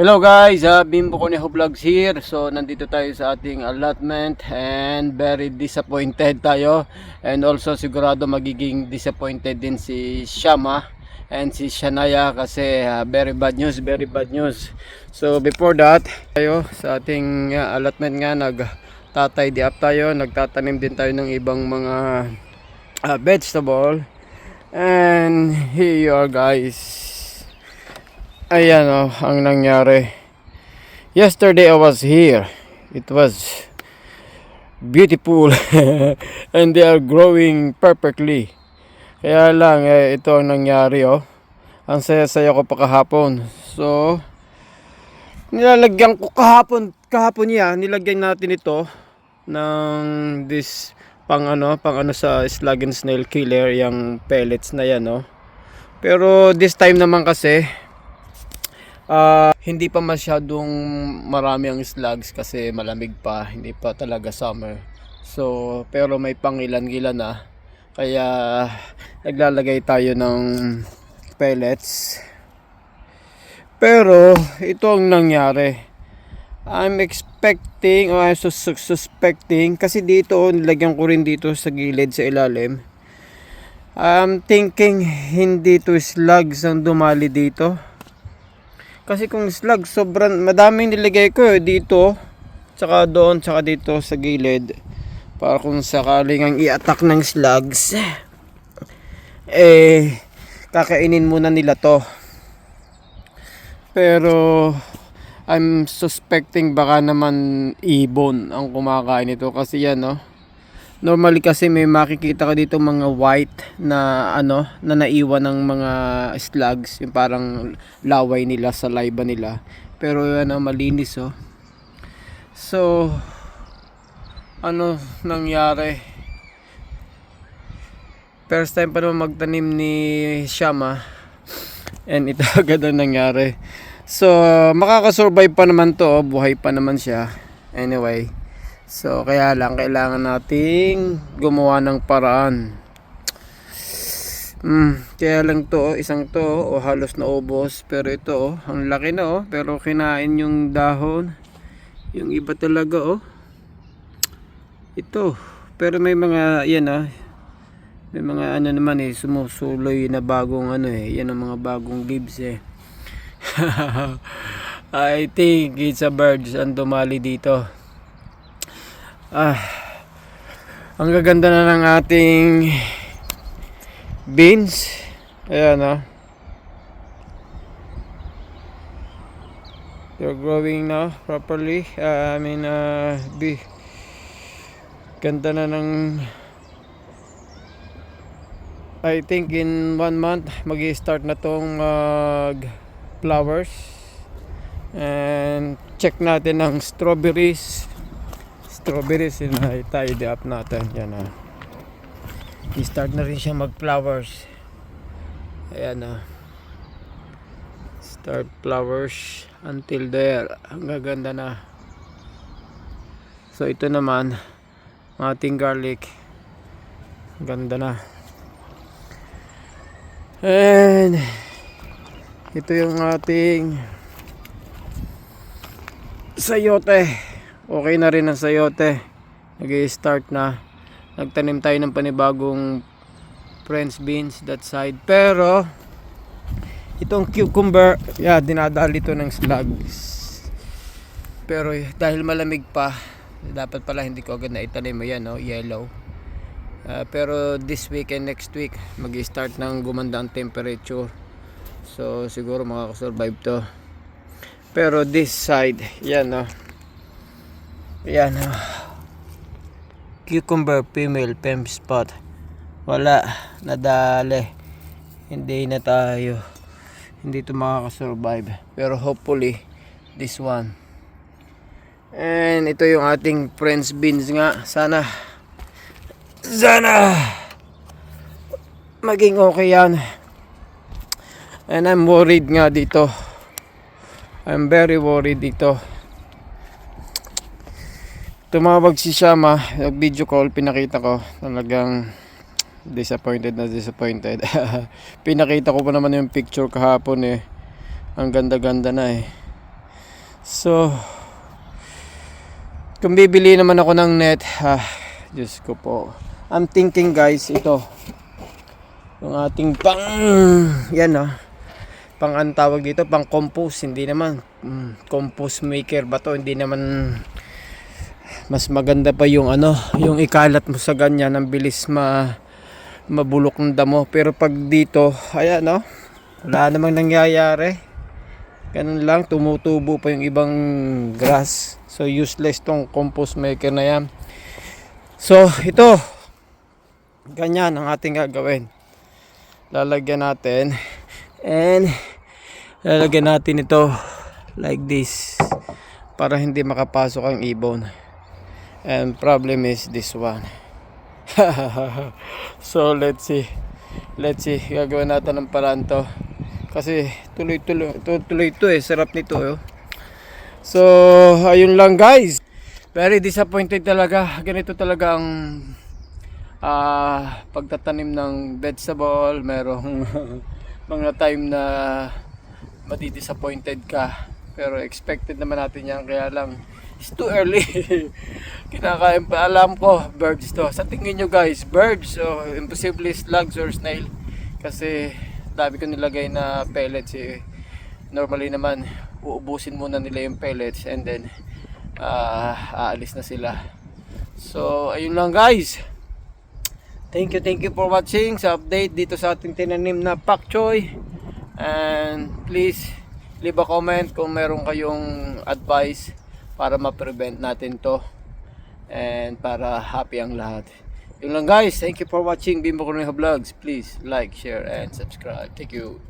Hello guys, uh, Bimbo Conejo Vlogs here. So nandito tayo sa ating allotment and very disappointed tayo. And also sigurado magiging disappointed din si Shama and si Shanaya kasi uh, very bad news, very bad news. So before that, tayo sa ating uh, allotment nga nag tatay di up tayo, nagtatanim din tayo ng ibang mga uh, vegetable. And here you are guys. Ayan oh, ang nangyari. Yesterday I was here. It was beautiful and they are growing perfectly. Kaya lang eh, ito ang nangyari oh. Ang saya-saya ko pa kahapon. So nilalagyan ko kahapon, kahapon niya, nilagyan natin ito ng this pang ano, pang ano sa slug and snail killer, yung pellets na yan oh. Pero this time naman kasi Ah, hindi pa masyadong marami ang slugs kasi malamig pa, hindi pa talaga summer. So, pero may pangilan-gilan na. Kaya naglalagay tayo ng pellets. Pero ito ang nangyari. I'm expecting or I'm sus- suspecting kasi dito nilagyan ko rin dito sa gilid sa ilalim. I'm thinking hindi to slugs ang dumali dito. Kasi kung slug, sobrang madaming nilagay ko eh, dito, tsaka doon, tsaka dito sa gilid. Para kung sakaling ang i-attack ng slugs, eh, kakainin muna nila to. Pero, I'm suspecting baka naman ibon ang kumakain ito kasi yan no. Normally kasi may makikita ka dito mga white na ano na naiwan ng mga slugs, yung parang laway nila sa laiba nila. Pero ang malinis oh. So ano nangyari? First time pa naman magtanim ni Shama and ito agad ang nangyari. So makakasurvive pa naman to, oh. buhay pa naman siya. Anyway, So, kaya lang, kailangan nating gumawa ng paraan. Mm, kaya lang to, oh, isang to, o oh, halos na ubos. Pero ito, oh, ang laki na, oh. Pero kinain yung dahon. Yung iba talaga, oh. Ito. Pero may mga, yan, ah. May mga ano naman, eh, sumusuloy na bagong, ano, eh. Yan ang mga bagong leaves, eh. I think it's a birds ang dumali dito. Ah, ang gaganda na ng ating beans. Ayan ah. They're growing now properly. Uh, I mean, uh, be ganda na ng I think in one month mag start na tong uh, flowers and check natin ang strawberries strawberries yun na tidy up natin yan na i-start na rin siya mag flowers ayan na start flowers until there. Ang gaganda na. So ito naman ating garlic. Ganda na. And ito yung ating sayote okay na rin ang sayote nag start na. Nagtanim tayo ng panibagong French beans that side. Pero itong cucumber yeah, dinadali to ng slugs. Pero dahil malamig pa dapat pala hindi ko agad na itanim ayan no, yellow. Uh, pero this week and next week mag start ng gumanda ang temperature. So siguro makakasurvive to. Pero this side yan no yan no cucumber female pem spot. Wala nadali. Hindi na tayo hindi to makakasurvive. Pero hopefully this one. And ito yung ating French beans nga. Sana sana maging okay yan. And I'm worried nga dito. I'm very worried dito tumawag si Shama nag video call pinakita ko talagang disappointed na disappointed pinakita ko pa naman yung picture kahapon eh ang ganda ganda na eh So, kung bibili naman ako ng net, ah, Diyos ko po. I'm thinking guys, ito. Yung ating pang, yan ah. Pang ang tawag dito, pang compost. Hindi naman, mm, compost maker ba to? Hindi naman, mas maganda pa yung ano, yung ikalat mo sa ganyan, ang bilis ma, mabulok ng damo. Pero pag dito, ayan no, wala namang nangyayari. Ganun lang, tumutubo pa yung ibang grass. So useless tong compost maker na yan. So ito, ganyan ang ating gagawin. Lalagyan natin and lalagyan natin ito like this para hindi makapasok ang ibon. And problem is this one. so let's see. Let's see, gagawin natin ng paraan to. Kasi tuloy-tuloy tuloy to eh, sarap nito eh. So, ayun lang guys. Very disappointed talaga. Ganito talaga ang ah pagtatanim ng vegetable. Merong mga time na madi-disappointed ka. Pero expected naman natin yan. Kaya lang, it's too early. Kinakain pa. Alam ko, birds to. Sa tingin nyo guys, birds. So, imposible slugs or snail. Kasi, dami ko nilagay na pellets eh. Normally naman, uubusin muna nila yung pellets and then ah aalis na sila. So, ayun lang guys. Thank you, thank you for watching sa update dito sa ating tinanim na pak choy. And please leave a comment kung meron kayong advice para ma-prevent natin to and para happy ang lahat. Yun lang guys. Thank you for watching Bimbo Cornejo Vlogs. Please like, share, and subscribe. Thank you.